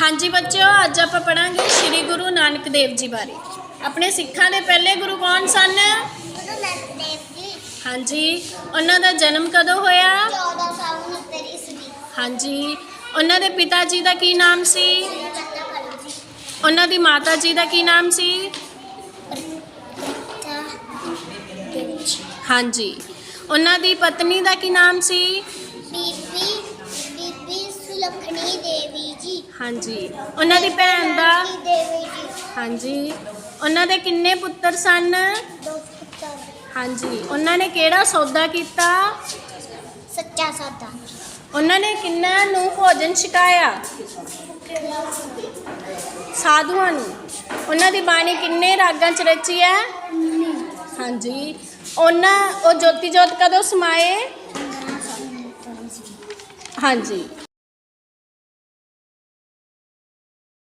ਹਾਂਜੀ ਬੱਚਿਓ, ਅੱਜ ਆਪਾਂ ਪੜਾਂਗੇ ਸ੍ਰੀ ਗੁਰੂ ਨਾਨਕ ਦੇਵ ਜੀ ਬਾਰੇ। ਆਪਣੇ ਸਿੱਖਾਂ ਦੇ ਪਹਿਲੇ ਗੁਰੂ ਕੌਣ ਸਨ? ਗੁਰੂ ਨਾਨਕ ਦੇਵ ਜੀ ਹਾਂਜੀ, ਉਹਨਾਂ ਦਾ ਜਨਮ ਕਦੋਂ ਹੋਇਆ? 14 ਸਾਲ 69 ਈਸਵੀ ਹਾਂਜੀ, ਉਹਨਾਂ ਦੇ ਪਿਤਾ ਜੀ ਦਾ ਕੀ ਨਾਮ ਸੀ? ਚੱਤਾ ਕਰੋ ਜੀ ਉਹਨਾਂ ਦੀ ਮਾਤਾ ਜੀ ਦਾ ਕੀ ਨਾਮ ਸੀ? ਤਾਂ ਹਾਂਜੀ, ਉਹਨਾਂ ਦੀ ਪਤਨੀ ਦਾ ਕੀ ਨਾਮ ਸੀ? ਬੀਬੀ ਸੁਲੱਖਣੀ ਦੇਵੀ ਜੀ। ਹਾਂਜੀ। ਉਹਨਾਂ ਦੀ ਭੈਣ ਦਾ ਸੁਲੱਖਣੀ ਦੇਵੀ ਜੀ। ਹਾਂਜੀ। ਉਹਨਾਂ ਦੇ ਕਿੰਨੇ ਪੁੱਤਰ ਸਨ? ਦੋ ਪੁੱਤਰ। ਹਾਂਜੀ। ਉਹਨਾਂ ਨੇ ਕਿਹੜਾ ਸੌਦਾ ਕੀਤਾ? ਸੱਚਾ ਸੌਦਾ। ਉਹਨਾਂ ਨੇ ਕਿੰਨਾਂ ਨੂੰ ਭੋਜਨ ਛਕਾਇਆ? ਸਾਧੂਆਂ ਨੂੰ। ਉਹਨਾਂ ਦੀ ਬਾਣੀ ਕਿੰਨੇ ਰਾਗਾਂ ਚ ਰਚੀ ਹੈ? ਹਾਂਜੀ। ਉਹਨਾਂ ਉਹ ਜੋਤੀ ਜੋਤ ਕਦੋਂ ਸਮਾਏ? ਹਾਂਜੀ।